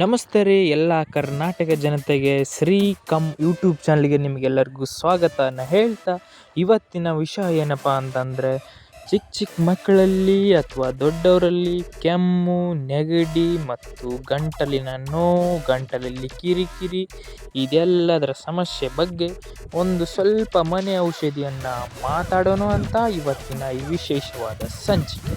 ನಮಸ್ತೆ ರೀ ಎಲ್ಲ ಕರ್ನಾಟಕ ಜನತೆಗೆ ಶ್ರೀ ಕಮ್ ಯೂಟ್ಯೂಬ್ ಚಾನಲ್ಗೆ ನಿಮಗೆಲ್ಲರಿಗೂ ಸ್ವಾಗತನ ಹೇಳ್ತಾ ಇವತ್ತಿನ ವಿಷಯ ಏನಪ್ಪ ಅಂತಂದರೆ ಚಿಕ್ಕ ಚಿಕ್ಕ ಮಕ್ಕಳಲ್ಲಿ ಅಥವಾ ದೊಡ್ಡವರಲ್ಲಿ ಕೆಮ್ಮು, ನೆಗಡಿ ಮತ್ತು ಗಂಟಲಿನ ನೋವು, ಗಂಟಲಲ್ಲಿ ಕಿರಿಕಿರಿ ಇದೆಲ್ಲದರ ಸಮಸ್ಯೆ ಬಗ್ಗೆ ಒಂದು ಸ್ವಲ್ಪ ಮನೆ ಔಷಧಿಯನ್ನು ಮಾತಾಡೋಣ ಅಂತ ಇವತ್ತಿನ ಈ ವಿಶೇಷವಾದ ಸಂಚಿಕೆ.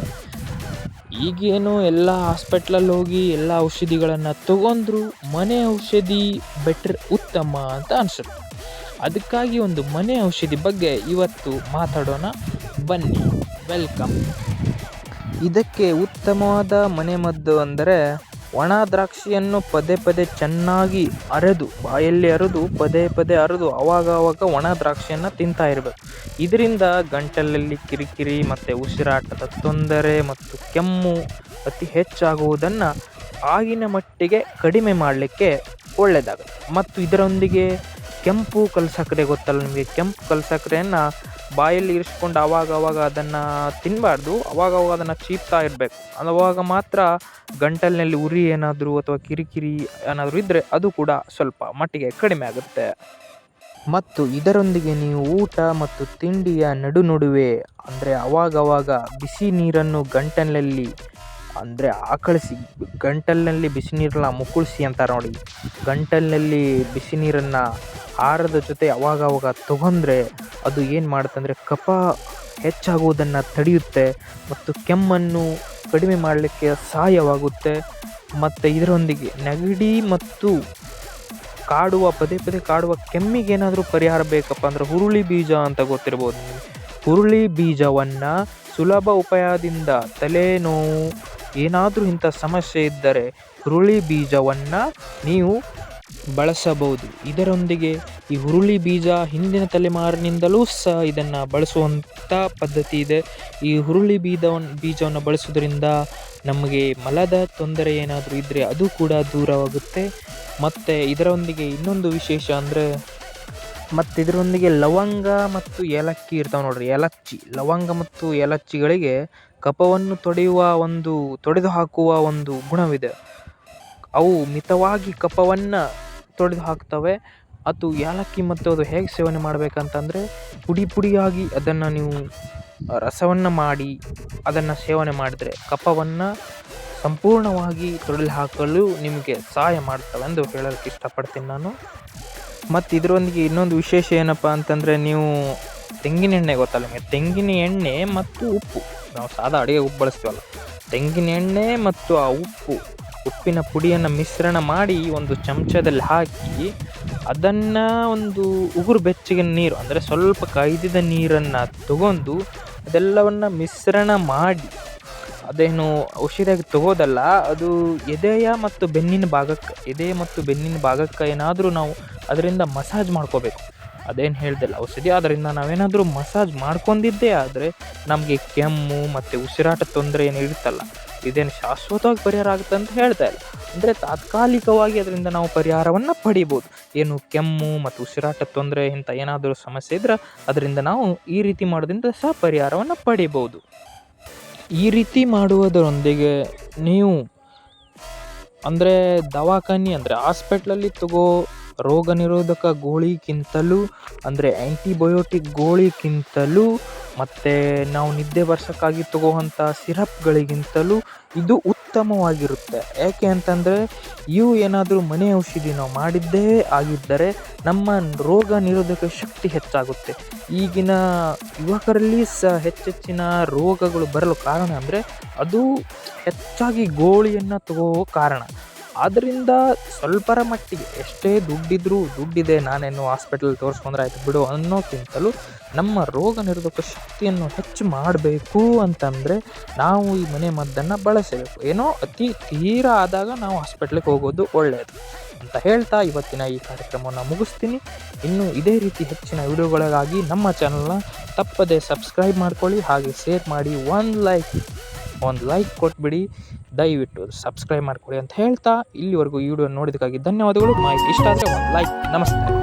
ಈಗೇನು ಎಲ್ಲ ಹಾಸ್ಪಿಟ್ಲಲ್ಲಿ ಹೋಗಿ ಎಲ್ಲ ಔಷಧಿಗಳನ್ನು ತಗೊಂಡ್ರು ಮನೆ ಔಷಧಿ ಬೆಟ್ರ್ ಉತ್ತಮ ಅಂತ ಅನಿಸುತ್ತೆ. ಅದಕ್ಕಾಗಿ ಒಂದು ಮನೆ ಔಷಧಿ ಬಗ್ಗೆ ಇವತ್ತು ಮಾತಾಡೋಣ. ಬನ್ನಿ ವೆಲ್ಕಮ್ ಇದಕ್ಕೆ ಉತ್ತಮವಾದ ಮನೆಮದ್ದು ಅಂದರೆ ಒಣ ದ್ರಾಕ್ಷಿಯನ್ನು ಪದೇ ಪದೇ ಚೆನ್ನಾಗಿ ಅರೆದು, ಬಾಯಲ್ಲಿ ಅರೆದು, ಪದೇ ಪದೇ ಅರೆದು ಅವಾಗ ಒಣ ದ್ರಾಕ್ಷಿಯನ್ನು ತಿಂತಾ ಇರಬೇಕು. ಇದರಿಂದ ಗಂಟಲಲ್ಲಿ ಕಿರಿಕಿರಿ ಮತ್ತು ಉಸಿರಾಟದ ತೊಂದರೆ ಮತ್ತು ಕೆಮ್ಮು ಅತಿ ಹೆಚ್ಚಾಗುವುದನ್ನು ಆಗಿನ ಮಟ್ಟಿಗೆ ಕಡಿಮೆ ಮಾಡಲಿಕ್ಕೆ ಒಳ್ಳೆಯದಾಗುತ್ತೆ ಮತ್ತು ಇದರೊಂದಿಗೆ ಕೆಂಪು ಕಲ್ಸಕ್ಕರೆ ಗೊತ್ತಲ್ಲ ನಿಮಗೆ? ಕೆಂಪು ಕಲ್ಸಕ್ಕರೆಯನ್ನು ಬಾಯಲ್ಲಿ ಇರಿಸ್ಕೊಂಡು ಆವಾಗ ಅದನ್ನು ತಿನ್ನಬಾರ್ದು ಅವಾಗ ಅವಾಗ ಅದನ್ನು ಚೀಪ್ತಾ ಇರಬೇಕು. ಅವಾಗ ಮಾತ್ರ ಗಂಟಲಿನಲ್ಲಿ ಉರಿ ಏನಾದರೂ ಅಥವಾ ಕಿರಿಕಿರಿ ಏನಾದರೂ ಇದ್ದರೆ ಅದು ಕೂಡ ಸ್ವಲ್ಪ ಮಟ್ಟಿಗೆ ಕಡಿಮೆ ಆಗುತ್ತೆ. ಮತ್ತು ಇದರೊಂದಿಗೆ ನೀವು ಊಟ ಮತ್ತು ತಿಂಡಿಯ ನಡು ನಡುವೆ, ಅಂದರೆ ಅವಾಗವಾಗ ಬಿಸಿ ನೀರನ್ನು ಗಂಟಲಿನಲ್ಲಿ, ಅಂದರೆ ಆಕಳಿಸಿ, ಗಂಟಲಿನಲ್ಲಿ ಬಿಸಿ ನೀರನ್ನ ಮುಕ್ಕುಳಿಸಿ ಅಂತಾರೆ ನೋಡಿ. ಗಂಟಲಿನಲ್ಲಿ ಬಿಸಿ ನೀರನ್ನು ಆಹಾರದ ಜೊತೆ ಅವಾಗವಾಗ ತೊಗೊಂಡ್ರೆ ಅದು ಏನು ಮಾಡುತ್ತಂದ್ರೆ ಕಫ ಹೆಚ್ಚಾಗುವುದನ್ನು ತಡೆಯುತ್ತೆ ಮತ್ತು ಕೆಮ್ಮನ್ನು ಕಡಿಮೆ ಮಾಡಲಿಕ್ಕೆ ಸಹಾಯವಾಗುತ್ತೆ. ಮತ್ತು ಇದರೊಂದಿಗೆ ನೆಗಡಿ ಮತ್ತು ಕಾಡುವ, ಪದೇ ಪದೇ ಕಾಡುವ ಕೆಮ್ಮಿಗೆ ಏನಾದರೂ ಪರಿಹಾರ ಬೇಕಪ್ಪ ಅಂದ್ರೆ ಹುರುಳಿ ಬೀಜ ಅಂತ ಗೊತ್ತಿರ್ಬೋದು ಹುರುಳಿ ಬೀಜವನ್ನು ಸುಲಭ ಉಪಾಯದಿಂದ ತಲೆನೋವು ಏನಾದರೂ ಇಂಥ ಸಮಸ್ಯೆ ಇದ್ದರೆ ಹುರುಳಿ ಬೀಜವನ್ನು ನೀವು ಬಳಸಬಹುದು. ಇದರೊಂದಿಗೆ ಈ ಹುರುಳಿ ಬೀಜ ಹಿಂದಿನ ತಲೆಮಾರಿನಿಂದಲೂ ಸಹ ಇದನ್ನು ಬಳಸುವಂಥ ಪದ್ಧತಿ ಇದೆ. ಈ ಹುರುಳಿ ಬೀಜವನ್ನು ಬೀಜವನ್ನು ಬಳಸೋದ್ರಿಂದ ನಮಗೆ ಮಲದ ತೊಂದರೆ ಏನಾದರೂ ಇದ್ದರೆ ಅದು ಕೂಡ ದೂರವಾಗುತ್ತೆ. ಮತ್ತು ಇದರೊಂದಿಗೆ ಇನ್ನೊಂದು ವಿಶೇಷ ಅಂದರೆ ಮತ್ತು ಇದರೊಂದಿಗೆ ಲವಂಗ ಮತ್ತು ಏಲಕ್ಕಿ ಇರ್ತಾವೆ ನೋಡ್ರಿ, ಏಲಕ್ಕಿ. ಲವಂಗ ಮತ್ತು ಏಲಕ್ಕಿಗಳಿಗೆ ಕಫವನ್ನು ತೊಡೆಯುವ ಒಂದು ತೊಡೆದು ಹಾಕುವ ಒಂದು ಗುಣವಿದೆ. ಅವು ಮಿತವಾಗಿ ಕಫವನ್ನು ತೊಡೆದು ಹಾಕ್ತವೆ. ಅದು ಏಲಕ್ಕಿ ಮತ್ತು ಅದು ಹೇಗೆ ಸೇವನೆ ಮಾಡಬೇಕಂತಂದರೆ ಪುಡಿ ಪುಡಿಯಾಗಿ ಅದನ್ನು ನೀವು ರಸವನ್ನು ಮಾಡಿ ಅದನ್ನು ಸೇವನೆ ಮಾಡಿದರೆ ಕಫವನ್ನು ಸಂಪೂರ್ಣವಾಗಿ ತೊಡೆದು ಹಾಕಲು ನಿಮಗೆ ಸಹಾಯ ಮಾಡ್ತವೆ ಎಂದು ಹೇಳೋಕ್ಕೆ ಇಷ್ಟಪಡ್ತೀನಿ ನಾನು. ಮತ್ತು ಇದರೊಂದಿಗೆ ಇನ್ನೊಂದು ವಿಶೇಷ ಏನಪ್ಪ ಅಂತಂದರೆ ನೀವು ತೆಂಗಿನ ಎಣ್ಣೆ ಗೊತ್ತಲ್ಲ ನಿಮಗೆ? ತೆಂಗಿನ ಎಣ್ಣೆ ಮತ್ತು ಉಪ್ಪು. ನಾವು ಸಾದಾ ಅಡುಗೆ ಉಪ್ಪು ಬಳಸ್ತೀವಲ್ಲ. ತೆಂಗಿನ ಎಣ್ಣೆ ಮತ್ತು ಆ ಉಪ್ಪು. ಉಪ್ಪಿನ ಪುಡಿಯನ್ನು ಮಿಶ್ರಣ ಮಾಡಿ ಒಂದು ಚಮಚದಲ್ಲಿ ಹಾಕಿ ಅದನ್ನು ಒಂದು ಉಗುರು ಬೆಚ್ಚಗಿನ ನೀರು, ಅಂದರೆ ಸ್ವಲ್ಪ ಕಾಯ್ದಿದ ನೀರನ್ನು ತಗೊಂಡು ಅದೆಲ್ಲವನ್ನು ಮಿಶ್ರಣ ಮಾಡಿ, ಅದೇನು ಔಷಧಿಯಾಗಿ ತಗೋದಲ್ಲ, ಅದು ಎದೆಯ ಮತ್ತು ಬೆನ್ನಿನ ಭಾಗಕ್ಕೆ, ಎದೆ ಮತ್ತು ಬೆನ್ನಿನ ಭಾಗಕ್ಕೆ ಏನಾದರೂ ನಾವು ಅದರಿಂದ ಮಸಾಜ್ ಮಾಡ್ಕೋಬೇಕು. ಅದೇನು ಹೇಳ್ದಿಲ್ಲ ಔಷಧಿ. ಆದ್ದರಿಂದ ನಾವೇನಾದರೂ ಮಸಾಜ್ ಮಾಡ್ಕೊಂಡಿದ್ದೇ ಆದರೆ ನಮಗೆ ಕೆಮ್ಮು ಮತ್ತು ಉಸಿರಾಟ ತೊಂದರೆ ಏನು ಇರುತ್ತಲ್ಲ, ಇದೇನು ಶಾಶ್ವತವಾಗಿ ಪರಿಹಾರ ಆಗುತ್ತೆ ಅಂತ ಹೇಳ್ತಾ ಇಲ್ಲ. ಅಂದರೆ ತಾತ್ಕಾಲಿಕವಾಗಿ ಅದರಿಂದ ನಾವು ಪರಿಹಾರವನ್ನು ಪಡಿಬೋದು. ಏನು ಕೆಮ್ಮು ಮತ್ತು ಉಸಿರಾಟ ತೊಂದರೆ ಇಂಥ ಏನಾದರೂ ಸಮಸ್ಯೆ ಇದ್ದರೆ ಅದರಿಂದ ನಾವು ಈ ರೀತಿ ಮಾಡೋದ್ರಿಂದ ಸಹ ಪರಿಹಾರವನ್ನು ಪಡಿಬೋದು. ಈ ರೀತಿ ಮಾಡುವುದರೊಂದಿಗೆ ನೀವು ಅಂದರೆ ದವಾಖಾನೆ ಅಂದರೆ ಹಾಸ್ಪಿಟ್ಲಲ್ಲಿ ತಗೋ ರೋಗ ನಿರೋಧಕ ಗೋಳಿಗಿಂತಲೂ, ಅಂದರೆ ಆ್ಯಂಟಿಬಯೋಟಿಕ್ ಗೋಳಿಗಿಂತಲೂ, ಮತ್ತು ನಾವು ನಿದ್ದೆ ಬರ್ಸೋಕ್ಕಾಗಿ ತಗೋವಂಥ ಸಿರಪ್ಗಳಿಗಿಂತಲೂ ಇದು ಉತ್ತಮವಾಗಿರುತ್ತೆ. ಯಾಕೆ ಅಂತಂದರೆ, ಇವು ಏನಾದರೂ ಮನೆ ಔಷಧಿ ನಾವು ಮಾಡಿದ್ದೇ ಆಗಿದ್ದರೆ ನಮ್ಮ ರೋಗ ನಿರೋಧಕ ಶಕ್ತಿ ಹೆಚ್ಚಾಗುತ್ತೆ. ಈಗಿನ ಯುವಕರಲ್ಲಿ ಸಹ ಹೆಚ್ಚೆಚ್ಚಿನ ರೋಗಗಳು ಬರಲು ಕಾರಣ ಅಂದರೆ, ಅದು ಹೆಚ್ಚಾಗಿ ಗೋಳಿಯನ್ನು ತಗೋ ಕಾರಣ. ಆದ್ದರಿಂದ ಸ್ವಲ್ಪರ ಮಟ್ಟಿಗೆ ಎಷ್ಟೇ ದುಡ್ಡಿದ್ರೂ ದುಡ್ಡಿದೆ ನಾನೇನು ಹಾಸ್ಪಿಟಲ್ ತೋರಿಸ್ಕೊಂಡ್ರೆ ಆಯ್ತು ಬಿಡು ಅನ್ನೋಕ್ಕಿಂತಲೂ ನಮ್ಮ ರೋಗ ನಿರೋಧಕ ಶಕ್ತಿಯನ್ನು ಹೆಚ್ಚು ಮಾಡಬೇಕು ಅಂತಂದರೆ ನಾವು ಈ ಮನೆ ಮದ್ದನ್ನು ಬಳಸಬೇಕು. ಏನೋ ಅತಿ ತೀರ ಆದಾಗ ನಾವು ಹಾಸ್ಪಿಟ್ಲಿಗೆ ಹೋಗೋದು ಒಳ್ಳೆಯದು ಅಂತ ಹೇಳ್ತಾ ಇವತ್ತಿನ ಈ ಕಾರ್ಯಕ್ರಮವನ್ನು ಮುಗಿಸ್ತೀನಿ. ಇನ್ನು ಇದೇ ರೀತಿ ಹೆಚ್ಚಿನ ವಿಡಿಯೋಗಳಿಗಾಗಿ ನಮ್ಮ ಚಾನಲ್ನ ತಪ್ಪದೆ ಸಬ್ಸ್ಕ್ರೈಬ್ ಮಾಡ್ಕೊಳ್ಳಿ, ಹಾಗೆ ಶೇರ್ ಮಾಡಿ ಒಂದು ಲೈಕ್ ಒಂದು ಲೈಕ್ ಕೊಟ್ಬಿಡಿ, ದಯವಿಟ್ಟು ಸಬ್ಸ್ಕ್ರೈಬ್ ಮಾಡಿಕೊಡಿ ಅಂತ ಹೇಳ್ತಾ ಇಲ್ಲಿವರೆಗೂ ಈ ವಿಡಿಯೋ ನೋಡಿದ್ದಕ್ಕಾಗಿ ಧನ್ಯವಾದಗಳು. ಮಾಹಿತಿ ಇಷ್ಟ ಆದರೆ ಒಂದು ಲೈಕ್ ನಮಸ್ತೆ.